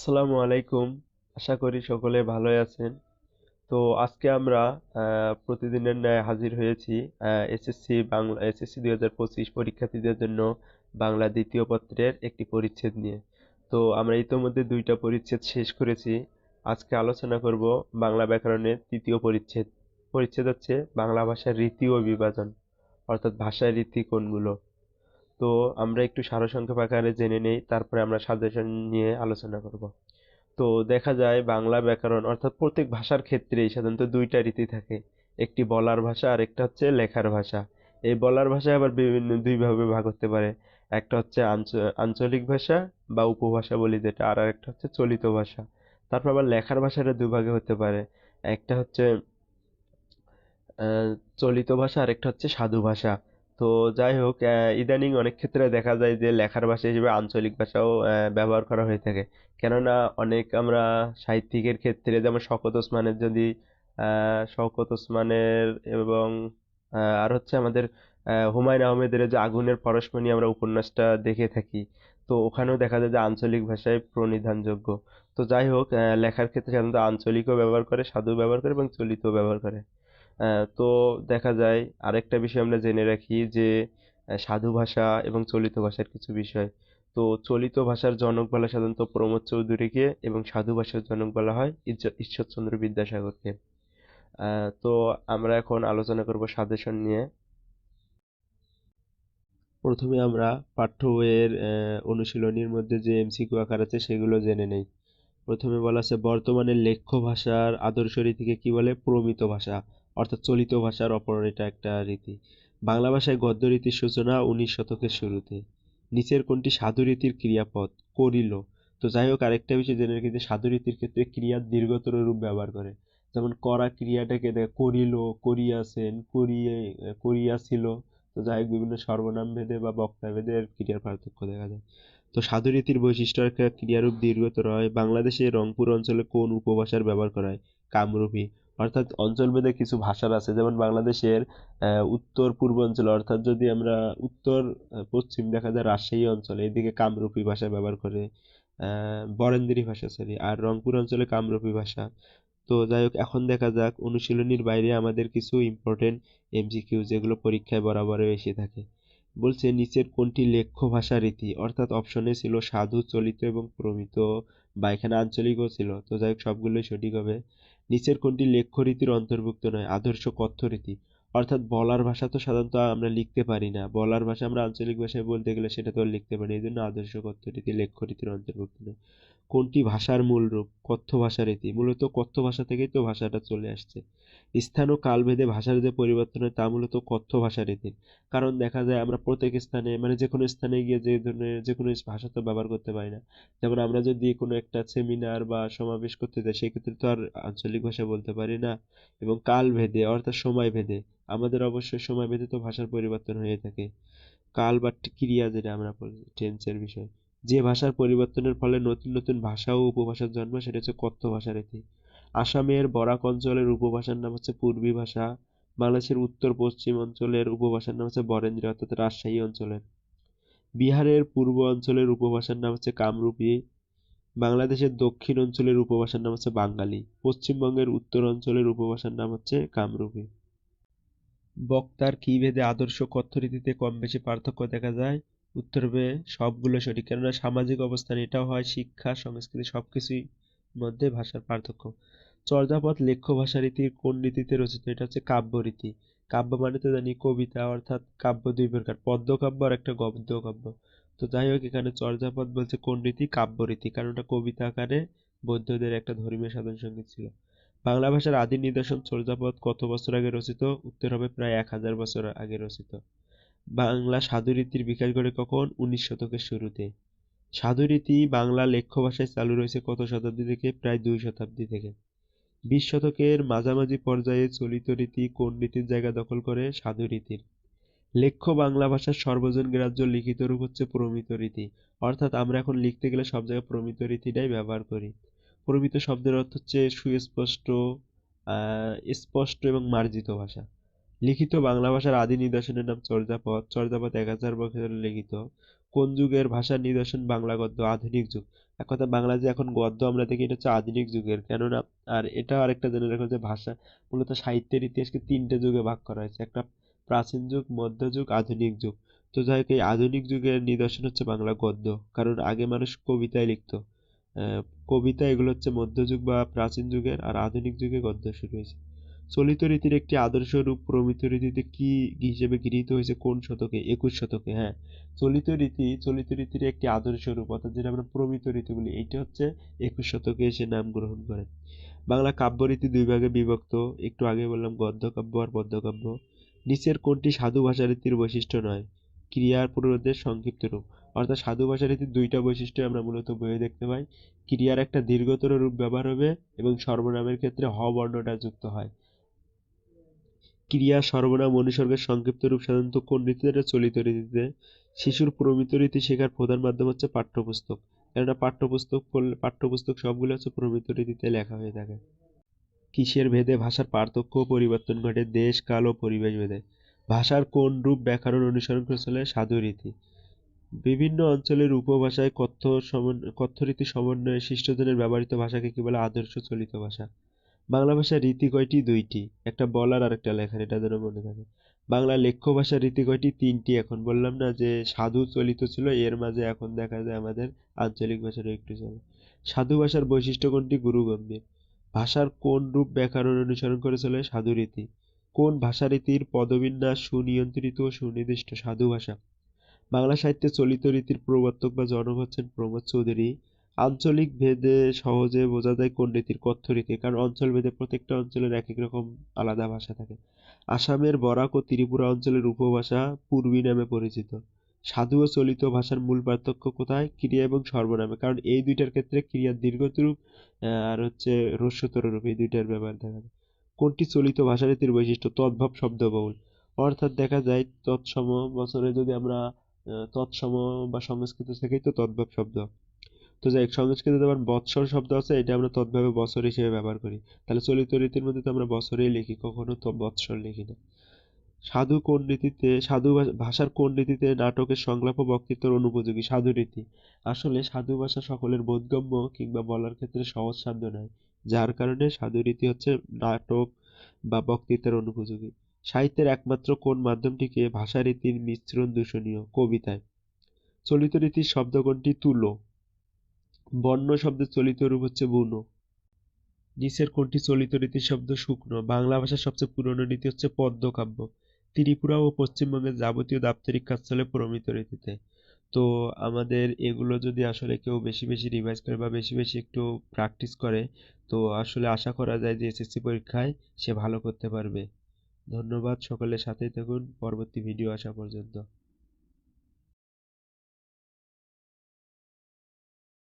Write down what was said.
আসসালামু আলাইকুম। আশা করি সকলে ভালোই আছেন। তো আজকে আমরা প্রতিদিনের ন্যায় হাজির হয়েছি এসএসসি বাংলা এসএসসি দুই হাজার পঁচিশ পরীক্ষার্থীদের জন্য বাংলা দ্বিতীয় পত্রের একটি পরিচ্ছেদ নিয়ে। তো আমরা ইতোমধ্যে দুইটা পরিচ্ছেদ শেষ করেছি। আজকে আলোচনা করব বাংলা ব্যাকরণের তৃতীয় পরিচ্ছেদ। পরিচ্ছেদ হচ্ছে বাংলা ভাষার রীতি ও বিভাজন, অর্থাৎ ভাষার রীতি কোনগুলো? তো আমরা একটু সারসংক্ষেপ আকারে জেনে নেই, তারপরে আমরা সাজেশন নিয়ে আলোচনা করব। তো দেখা যায় বাংলা ব্যাকরণ, অর্থাৎ প্রত্যেক ভাষার ক্ষেত্রেই সাধারণত দুইটা রীতি থাকে, একটি বলার ভাষা আর একটা হচ্ছে লেখার ভাষা। এই বলার ভাষা আবার বিভিন্ন দুই ভাবে ভাগ হতে পারে, একটা হচ্ছে আঞ্চ- আঞ্চলিক ভাষা বা উপভাষা বলি যেটা, আর একটা হচ্ছে চলিত ভাষা। তারপর আবার লেখার ভাষাটা দুই ভাগে হতে পারে, একটা হচ্ছে চলিত ভাষা আর একটা হচ্ছে সাধু ভাষা। তো যাই হোক ইদানিং অনেক ক্ষেত্রে দেখা যায় যে লেখার ভাষা হিসেবে আঞ্চলিক ভাষাও ব্যবহার করা হয়ে থাকে। কেননা অনেক আমরা সাহিত্যিকের ক্ষেত্রে যেমন শওকত ওসমানের যদি শওকত ওসমানের এবং আর হচ্ছে আমাদের হুমায়ুন আহমেদের যে আগুনের পরশমণি আমরা উপন্যাসটা দেখে থাকি, তো ওখানেও দেখা যায় যে আঞ্চলিক ভাষায় প্রণিধানযোগ্য। তো যাই হোক লেখার ক্ষেত্রে সাধারণত আঞ্চলিকও ব্যবহার করে সাধু ব্যবহার করে এবং চলিতও ব্যবহার করে। তো দেখা যায় আরেকটা বিষয় আমরা জেনে রাখি যে সাধু ভাষা এবং চলিত ভাষার কিছু বিষয়। তো চলিত ভাষার জনক বলা সাধারণত প্রমোদ চৌধুরীকে এবং সাধু ভাষার জনক বলা হয় ঈশ্বরচন্দ্র বিদ্যাসাগরকে। তো আমরা এখন আলোচনা করব সাজেশন নিয়ে। প্রথমে আমরা পাঠ্য বইয়ের অনুশীলনীর মধ্যে যে এমসিকিউ আকার আছে সেগুলো জেনে নেই। প্রথমে বলা আছে, বর্তমানে লেখ্য ভাষার আদর্শ রীতিকে কি বলে? প্রমিত ভাষা। অর্থাৎ চলিত ভাষার অপর এটা একটা রীতি। বাংলা ভাষায় গদ্য রীতির সূচনা উনিশ শতকের শুরুতে। নিচের কোনটি সাধু রীতির ক্রিয়াপদ? করিল। তো যাই হোক, আরেকটা বিষয় জেনে রাখি সাধু রীতির ক্ষেত্রে ক্রিয়ার দীর্ঘতর রূপ ব্যবহার করে। যেমন করা ক্রিয়াটাকে করিল, করিয়াছেন, করিয়ে, করিয়াছিল। তো যাই হোক, বিভিন্ন সর্বনাম ভেদে বা বক্তা ভেদে ক্রিয়ার পার্থক্য দেখা যায়। তো সাধুরীতির বৈশিষ্ট্য একটা ক্রিয়ারূপ দীর্ঘতর হয় বাংলাদেশে রংপুর অঞ্চলে কোন উপভাষার ব্যবহার করা হয়? কামরূপী। অর্থাৎ অঞ্চলভেদে কিছু ভাষার আছে, যেমন বাংলাদেশের উত্তর পূর্বাঞ্চল অর্থাৎ যদি আমরা উত্তর পশ্চিম দেখা যায় রাজশাহী অঞ্চলে, এদিকে কামরূপী ভাষা ব্যবহার করে বরেন্দ্রী ভাষা সরি আর রংপুর অঞ্চলে কামরূপী ভাষা। তো যাই হোক, এখন দেখা যাক অনুশীলনীর বাইরে আমাদের কিছু ইম্পর্টেন্ট এমসিকিউ যেগুলো পরীক্ষায় বরাবরই এসে থাকে। বলছে, নিচের কোনটি লেখ্য ভাষা রীতি? অর্থাৎ অপশনে ছিল সাধু, চলিত এবং প্রমিত, বা এখানে আঞ্চলিকও ছিল। তো যাই হোক, সবগুলোই সঠিক হবে। নিচের কোনটি লেখ্য রীতির অন্তর্ভুক্ত নয়, আদর্শ কথ্য রীতি। অর্থাৎ বলার ভাষা তো সাধারণত আমরা লিখতে পারি না। বলার ভাষা আমরা আঞ্চলিক ভাষায় বলতে গেলে সেটা তো লিখতে পারি এই জন্য আদর্শ কথ্য রীতি লেখ্য রীতির অন্তর্ভুক্ত নয়। কোনটি ভাষার মূল রূপ? কথ্য ভাষা রীতি। মূলত কথ্য ভাষা থেকেই তো ভাষাটা চলে আসছে। স্থান ও কালভেদে ভাষার যে পরিবর্তন হয়, তা মূলত কথ্য ভাষা রীতির কারণ দেখা যায়, আমরা প্রত্যেক স্থানে মানে যে কোনো স্থানে গিয়ে যে ধরনের, যে কোনো ভাষা তো ব্যবহার করতে পারি না। যেমন আমরা যদি কোনো একটা সেমিনার বা সমাবেশ করতে যাই, সেক্ষেত্রে তো আর আঞ্চলিক ভাষা বলতে পারি না। এবং কাল ভেদে অর্থাৎ সময় ভেদে আমাদের অবশ্যই সময় ভেদে তো ভাষার পরিবর্তন হয়ে থাকে। কাল বা ক্রিয়া যেটা আমরা বলি টেন্সের বিষয়। যে ভাষার পরিবর্তনের ফলে নতুন নতুন ভাষা ও উপভাষার জন্ম, সেটা হচ্ছে কথ্য ভাষা রীতি। আসামের বরাক অঞ্চলের উপভাষার নাম হচ্ছে পূর্বী ভাষা, বাংলাদেশের উত্তর পশ্চিম অঞ্চলের উপভাষার নাম হচ্ছে বরেন্দ্রী, অর্থাৎ রাজশাহী অঞ্চলের। বিহারের পূর্ব অঞ্চলের উপভাষার নাম হচ্ছে কামরূপী, বাংলাদেশের দক্ষিণ অঞ্চলের উপভাষার নাম হচ্ছে বাঙালি, পশ্চিমবঙ্গের উত্তর অঞ্চলের উপভাষার নাম হচ্ছে কামরূপী। বক্তার কি ভেদে আদর্শ কথ্য রীতিতে কম বেশি পার্থক্য দেখা যায়? উত্তর হবে সবগুলো সঠিক। কেননা সামাজিক অবস্থান, এটাও হয় শিক্ষা, সংস্কৃতি, সবকিছুই মধ্যে ভাষার পার্থক্য। চর্যাপদ লেখ্য ভাষা রীতির কোন রীতিতে রচিত? এটা হচ্ছে কাব্য রীতি। কাব্য মানে তো জানি কবিতা, অর্থাৎ কাব্য দুই প্রকার পদ্য কাব্য আর একটা গদ্য কাব্য তো যাই হোক, এখানে চর্যাপদ বলছে কোন রীতি? কাব্য রীতি। কারণ ওটা কবিতা আকারে বৌদ্ধদের একটা ধর্মীয় সাধন সংগীত ছিল। বাংলা ভাষার আদি নিদর্শন চর্যাপদ কত বছর আগে রচিত? উত্তর হবে প্রায় এক হাজার বছর আগে রচিত। বাংলা সাধুরীতির বিকাশ ঘটে কখন? উনিশ শতকের শুরুতে। সাধুরীতি বাংলা লেখ্য ভাষায় চালু রয়েছে কত শতাব্দী থেকে? প্রায় দুই শতাব্দী থেকে। বিশ শতকের মাঝামাঝি পর্যায়ে চলিত রীতি কোন রীতির জায়গা দখল করে? সাধু রীতির। লেখ্য বাংলা ভাষার সর্বজন গ্রাহ্য লিখিত রূপ হচ্ছে প্রমিত রীতি। অর্থাৎ আমরা এখন লিখতে গেলে সব জায়গায় প্রমিত রীতিটাই ব্যবহার করি। প্রমিত শব্দের অর্থ হচ্ছে সুস্পষ্ট স্পষ্ট এবং মার্জিত ভাষা। লিখিত বাংলা ভাষার আদি নিদর্শনের নাম চর্যাপদ। চর্যাপদ এক হাজার বছরের লিখিত। কোন যুগের ভাষার নিদর্শন বাংলা গদ্য? আধুনিক যুগ। এক কথা বাংলা যে এখন গদ্য, আমরা দেখি এটা হচ্ছে আধুনিক যুগের। কেননা, আর এটা আরেকটা জেনে রাখো যে ভাষা মূলত সাহিত্যের ইতিহাসকে তিনটে যুগে ভাগ করা হয়েছে। একটা প্রাচীন যুগ মধ্যযুগ আধুনিক যুগ। তো যাই হোক, এই আধুনিক যুগের নিদর্শন হচ্ছে বাংলা গদ্য। কারণ আগে মানুষ কবিতায় লিখতো। কবিতা এগুলো হচ্ছে মধ্যযুগ বা প্রাচীন যুগের, আর আধুনিক যুগে গদ্য শুরু হয়েছে। চলিত রীতির একটি আদর্শ রূপ প্রমিত রীতিতে কি হিসেবে গৃহীত হয়েছে? কোন শতকে? একুশ শতকে হ্যাঁ। চলিত রীতি, চলিত রীতির একটি আদর্শ রূপ, অর্থাৎ যেটা আমরা প্রমিত রীতি বলি এইটা হচ্ছে একুশ শতকে এসে নাম গ্রহণ করে। বাংলা কাব্য রীতি দুই ভাগে বিভক্ত। একটু আগে বললাম গদ্য কাব্য আর পদ্যকাব্য নিচের কোনটি সাধু ভাষা রীতির বৈশিষ্ট্য নয়? ক্রিয়ার পুরোধের সংক্ষিপ্ত রূপ। অর্থাৎ সাধু ভাষা রীতির দুইটা বৈশিষ্ট্য আমরা মূলত বইয়ে দেখতে পাই। ক্রিয়ার একটা দীর্ঘতর রূপ ব্যবহার হবে এবং সর্বনামের ক্ষেত্রে হ বর্ণটা যুক্ত হয়। ক্রিয়া সর্বনাম অনুসর্গের সংক্ষিপ্ত রূপ সাধারণত কোন রীতিতে চলিত রীতিতে? শিশুর প্রমিত রীতি শেখার প্রধান মাধ্যম হচ্ছে পাঠ্যপুস্তক। কেননা পাঠ্যপুস্তক পড়লে, পাঠ্যপুস্তক সবগুলো হচ্ছে প্রমিত রীতিতে লেখা হয়ে থাকে। কিসের ভেদে ভাষার পার্থক্য পরিবর্তন ঘটে? দেশ, কাল ও পরিবেশ ভেদে। ভাষার কোন রূপ ব্যাকরণ অনুসরণ চলে সাধু রীতি। বিভিন্ন অঞ্চলের উপভাষায় কথ্য কথ্য রীতি সমন্বয়ে শিষ্টজনের ব্যবহৃত ভাষাকে কি বলে আদর্শ চলিত ভাষা? বাংলা ভাষার রীতি কয়টি? দুইটি। একটা বলার আর একটা লেখার, এটা যেন মনে থাকে। বাংলা লেখ্য ভাষার রীতি কয়টি? তিনটি। এখন বললাম না যে সাধু চলিত ছিল, এর মাঝে এখন দেখা যায় আমাদের আঞ্চলিক ভাষারও একটু চলে। সাধু ভাষার বৈশিষ্ট্য কোনটি? গুরু গম্ভীর ভাষার কোন রূপ ব্যাকরণ অনুসরণ করে চলে সাধু রীতি? কোন ভাষারীতির পদবিন্যাস সুনিয়ন্ত্রিত ও সুনির্দিষ্ট সাধু ভাষা? বাংলা সাহিত্যে চলিত রীতির প্রবর্তক বা জনক হচ্ছেন প্রমোদ চৌধুরী। আঞ্চলিক ভেদে সহজে বোঝা যায় কোন রীতির কথ্য কারণ অঞ্চল ভেদে প্রত্যেকটা অঞ্চলের এক এক রকম আলাদা ভাষা থাকে। আসামের বরাক ও ত্রিপুরা অঞ্চলের উপভাষা পূর্বী নামে পরিচিত। সাধু ও চলিত ভাষার মূল পার্থক্য কোথায়? ক্রিয়া এবং সর্বনামে, কারণ এই দুইটার ক্ষেত্রে ক্রিয়ার দীর্ঘতর রূপ আর হচ্ছে হ্রস্বতর রূপ এই দুইটার ব্যবহার দেখা যায়। কোনটি চলিত ভাষারীতির বৈশিষ্ট্য? তদ্ভব শব্দবহুল। অর্থাৎ দেখা যায় তৎসম বছরে যদি আমরা তৎসম বা সংস্কৃত থেকেই তো তদ্ভব শব্দ। তো যাই সংস্কৃতে আবার বৎসর শব্দ আছে, এটা আমরা তদ্ভাবে বছর হিসেবে ব্যবহার করি। তাহলে চলিত রীতির মধ্যে তো আমরা বছরেই লিখি, কখনো তো বৎসর লিখি না। সাধু কোন রীতিতে, সাধু ভাষার কোন রীতিতে নাটকের সংলাপ ও বক্তৃত্বের অনুপযোগী? সাধু রীতি। আসলে সাধু ভাষা সকলের বোধগম্য কিংবা বলার ক্ষেত্রে সহজ সাধ্য নয়, যার কারণে সাধু রীতি হচ্ছে নাটক বা বক্তৃতার অনুপযোগী। সাহিত্যের একমাত্র কোন মাধ্যমটিকে ভাষারীতির মিশ্রণ দূষণীয়? কবিতায়। চলিত রীতির শব্দ কোনটি তুলো। বর্ণ শব্দের চলিত রূপ হচ্ছে বুনো। নিচের কোনটি চলিত রীতির শব্দ শুকনো? বাংলা ভাষার সবচেয়ে পুরনো রীতি হচ্ছে পদ্মকাব্য। ত্রিপুরা ও পশ্চিমবঙ্গের যাবতীয় দাপ্তরিক কাজ চলে প্রমিত রীতিতে। তো আমাদের এগুলো যদি আসলে কেউ বেশি বেশি রিভাইজ করে বা বেশি বেশি একটু প্র্যাকটিস করে, তো আসলে আশা করা যায় যে এসএসসি পরীক্ষায় সে ভালো করতে পারবে। ধন্যবাদ, সকলের সাথেই থাকুন। পরবর্তী ভিডিও আসা পর্যন্ত।